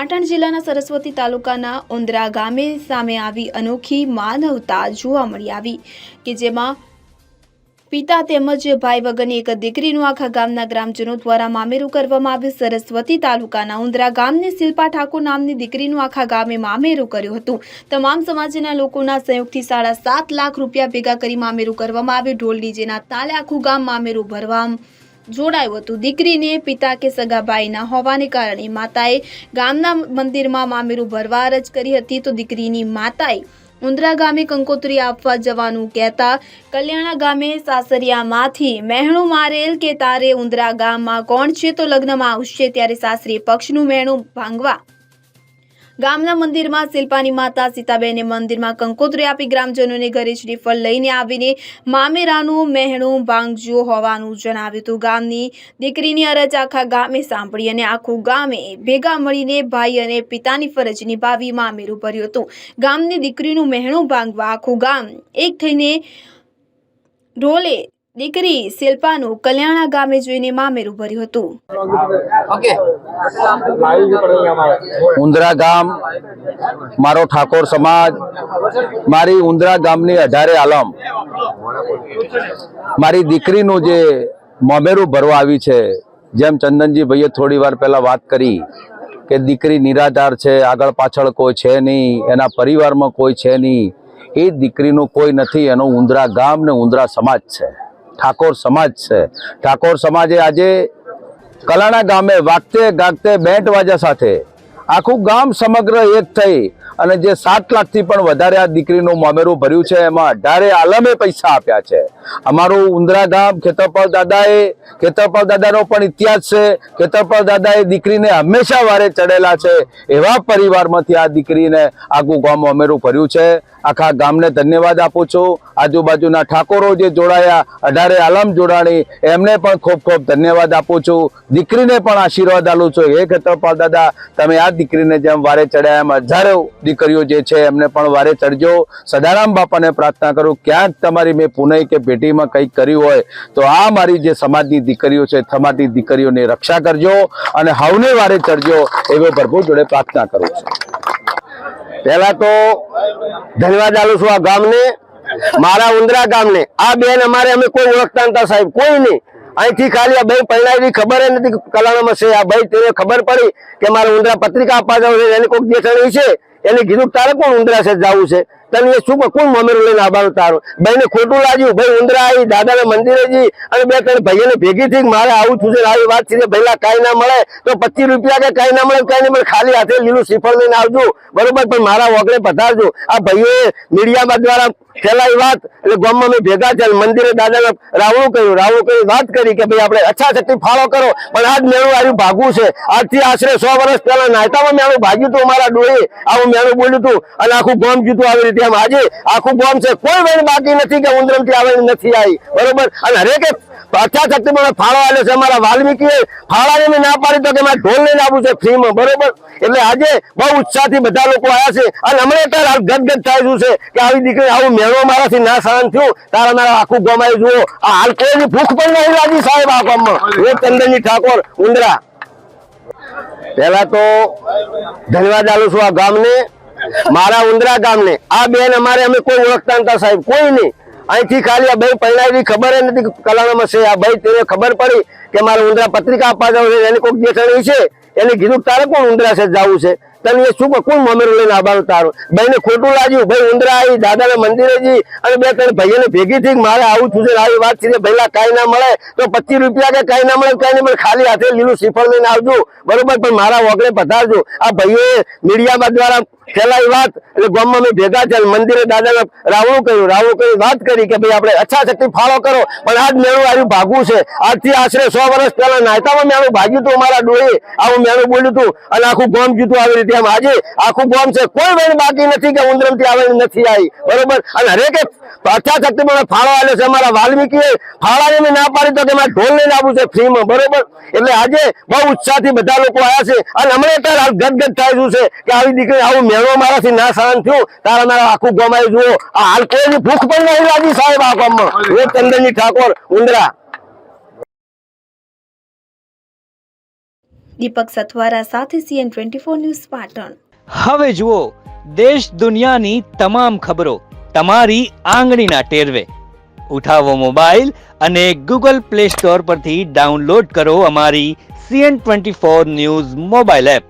પાટણ જિલ્લાના સરસ્વતી તાલુકાના ઉંદરા ગામે સામે આવી અનોખી માનવતા જોવા મળી આવી કે જેમાં પિતા તેમજ ભાઈ વગરની એક દીકરીનું આખા ગામના ગ્રામજનો દ્વારા મામેરું કરવામાં આવ્યું. સરસ્વતી તાલુકાના ઉંદરા ગામની શિલ્પા ઠાકોર નામની દીકરીનું આખા ગામે મામેરું કર્યું હતું. તમામ સમાજના લોકોના સંયોગથી સાડા સાત લાખ રૂપિયા ભેગા કરી મામેરું કરવામાં આવ્યું. ઢોલ ડીજેના તાલે આખું ગામ મામેરું ભરવા જોડાયું હતું. દીકરીને પિતા કે સગાભાઈના હોવાને કારણે માતાએ ગામના મંદિરમાં મામેરું ભરવા અરજ કરી હતી તો દીકરીની માતાએ ઉંદરા ગામે કંકોત્રી આપવા જવાનું કહેતા કલ્યાણા ગામે સાસરિયામાંથી મહેણું મારેલ કે તારે ઉંદરા ગામમાં? કોણ છે? તો લગ્નમાં આવશે ત્યારે સાસરી પક્ષનું મહેણું ભાંગવા ગામના મંદિરમાં શિલ્પાની માતા સીતાબેને મંદિરમાં કંકોત્રી આપી ગ્રામજનોને ઘરે શ્રીફળ લઈને આવીને મામેરાનું મહેણું ભાંગજ્યું હોવાનું જણાવ્યું હતું. ગામની દીકરીની અરજ આખા ગામે સાંભળી અને આખું ગામે ભેગા મળીને ભાઈ અને પિતાની ફરજ નિભાવી મામેરું ભર્યું હતું. ગામની દીકરીનું મહેણું ભાંગવા આખું ગામ એક થઈને ઢોલે દીકરી શિલ્પાનું કલ્યાણા ગામે જોઈને મામેરું ભર્યું હતું. ઉંદરા ગામ મારો ઠાકોર સમાજ મારી ઉંદરા ગામની અઢારે આલમ. મારી દીકરીનું જે મોમેરું ભરવા આવી છે જેમ ચંદનજી ભાઈએ થોડી વાર પહેલાં વાત કરી કે દીકરી નિરાધાર છે આગળ પાછળ કોઈ છે નહીં એના પરિવારમાં કોઈ છે નહીં એ દીકરીનું કોઈ નથી એનું ઉંદરા ગામ ને ઉંદરા સમાજ છે. ઠાકોર સમાજ છે. ઠાકોર સમાજે આજે કલાણા ગામે વાગતે ગાગતે બેન્ટ વાજા સાથે આખું ગામ સમગ્ર એક થઈ અને જે સાત લાખથી પણ વધારે આ દીકરીનું મામેરું ભર્યું છે, એમાં અઢારે આલમે પૈસા આપ્યા છે. અમારું ઉંદરા ગામ ખેતરપાલ દાદાએ ખેતરપાલ દાદાનો પણ ઇતિહાસ છે. ખેતરપાલ દાદાએ દીકરીને હંમેશા વારે ચડેલા છે. એવા પરિવારમાંથી આ દીકરીને આખું ગામ મામેરું ભર્યું છે. આખા ગામને ધન્યવાદ આપું છું. આજુબાજુના ઠાકોરો જે જોડાયા, અઢારે આલમ જોડાણી, એમને પણ ખૂબ ખૂબ ધન્યવાદ આપું છું. દીકરીને પણ આશીર્વાદ આલું છું. હે ખેતરપાલ દાદા, તમે આ દીકરીને જેમ વારે ચડ્યા એમ હજારો દીકરીઓ જે છે, એમને પણ વારે ચડજો. સદારામ બાપાને પ્રાર્થના કરું, ક્યાંક તમારી મેં પુનઃ કે ભેટીમાં કંઈક કર્યું હોય, તો આ મારી જે સમાજની દીકરીઓ છે, સમાજની દીકરીઓની રક્ષા કરજો અને હવને વારે ચડજો, એવો પ્રભુ જોડે પ્રાર્થના કરું છું. પહેલા તો ધન્યવાદ આલું છું આ ગામને, મારા ઉંદરા ગામને. આ બેન અમારે અમે કોઈ ઓળખતા નતા સાહેબ, કોઈ નહીં. અહીંથી ખાલી આ ભાઈ પરણાવી ખબર નથી કલાણામાં છે આ ભાઈ, તેને ખબર પડી કે મારે ઉંદરા પત્રિકા આપવા જવું છે, એને કોઈક દેખાણી છે. એને કીધું તારે કોણ ઉંદરા છે, જવું છે? તને શું કોણ મમેરું લઈને આવવાનું તારું? ભાઈને ખોટું લાગ્યું, ભાઈ ઉંદરા આવી, દાદાના મંદિરે જી અને બે ત્રણ ભાઈઓને ભેગી થઈ મારે આવું છું છે આવી વાત છે ભાઈલા કાંઈ ના મળે તો પચીસ રૂપિયા કે કાંઈ ના મળે કાંઈ નહીં ખાલી હાથે લીલું શ્રીફળ લઈને આવજો. બરોબર, પણ મારા વગડે પધારજો. આ ભાઈઓએ મીડિયામાં દ્વારા ફેલાઈ વાત, એટલે ગામમાં મેં ભેગા થયા મંદિરે દાદાને રાવણું કહ્યું રાવણું કહ્યું વાત કરી કે ભાઈ આપણે અચ્છા શક્તિ ફાળો કરો. પણ આજ મેળું આવ્યું ભાગવું છે. આજથી આશરે સો વર્ષ પહેલા નાયતામાં મેળું ભાગ્યું હતું મારા ડોળે આવું મેળું બોલ્યું હતું અને આખું ગામ જીતું આવી રીતે આમ આજે આખું બોમ છે. કોઈ વેણ બાકી નથી કે ઉંદરમથી આવે નથી આવી. બરોબર? અને હરેકે દીકરી આવું મેળો મારાથી ના સહન થયું. તારા મારા આખું ગમાઈ જુઓ. આ હાલ કોઈની પણ નહીં લાગી સાહેબ આ ગામમાં. એ ઠાકોર, ઉંદરા. પહેલા તો ધન્યવાદ આલું છું આ ગામને. મારા ઉંદરા ગામને. આ બેન અમારે અમે કોઈ ઓળખતા નતા સાહેબ, કોઈ નહીં. અહીંથી ખાલી આ ભાઈ પરણાવી ખબર નથી કલાણામાં છે. આ ભાઈ તેને ખબર પડી કે મારે ઉંદરા પત્રિકા આપવા જવું છે. એને કોઈક દેખાણી છે. એને કીધું તારે કોણ ઉંદરા છે જવું છે? તને એ શું કોણ મમેરું લઈને આવવાનું તારું? ભાઈને ખોટું લાગ્યું. ભાઈ ઉંદરા આવી, દાદાના મંદિરે જઈ અને બે ત્રણ ભાઈઓને ભેગી થઈ મારે આવું છે આવી વાત છે ભાઈલા કાંઈ ના મળે તો પચીસ રૂપિયા કે કાંઈ ના મળે કાંઈ નહીં મળે. ખાલી હાથે લીલું શ્રીફળ લઈને આવજો. બરોબર? પણ મારા વગડે પધારજો. આ ભાઈઓએ મીડિયામાં દ્વારા ફેલાઈ વાત એટલે ગામમાં મેં ભેગા થયા મંદિરે દાદાને રાવણું કર્યું, રાવણું કરી વાત કરી કે ભાઈ આપણે અચ્છા શક્તિ ફાળો કરો, પણ આજ મેળું આવ્યું ભાગવું છે. આજથી આશરે સો વર્ષ પહેલા નાયતામાં મેળું ભાગ્યું હતું અમારા ડોળે આવું મેળું બોલ્યું હતું અને આખું ગામ જીતું આવી રીતે. આમ આજે આખું ગામ છે, કોઈ વેણ બાકી નથી કે ઉંદરમથી આવે નથી આવી. બરોબર? અને હરેકે અચ્છા શક્તિ મને ફાળો આવ્યો છે અમારા વાલ્મીકીએ. ફાળાને મેં ના પાડી તો કે મારે ઢોલ લઈને આપવું છે ફ્રીમાં. બરોબર? એટલે આજે બહુ ઉત્સાહથી બધા લોકો આવ્યા છે. અને હમણાં અત્યારે ગદગદ થાય છે કે આવી દીકરી આવું મેળો મારાથી ના સહન થયું તારા મારા આખું ગમાઈ જુઓ. આ હાલ કોઈની ભૂખ પણ નહીં લાગી સાહેબ આ ગામમાં. હું ચંદનજી ઠાકોર ઉંદરા. દીપક સથવારા સાથે CN twenty four news Patan. હવે જુઓ દેશ દુનિયાની તમામ ખબરો તમારી આંગળીના ટેરવે. ઉઠાવો મોબાઈલ અને ગૂગલ પ્લે સ્ટોર પરથી ડાઉનલોડ કરો અમારી CN twenty four news mobile app.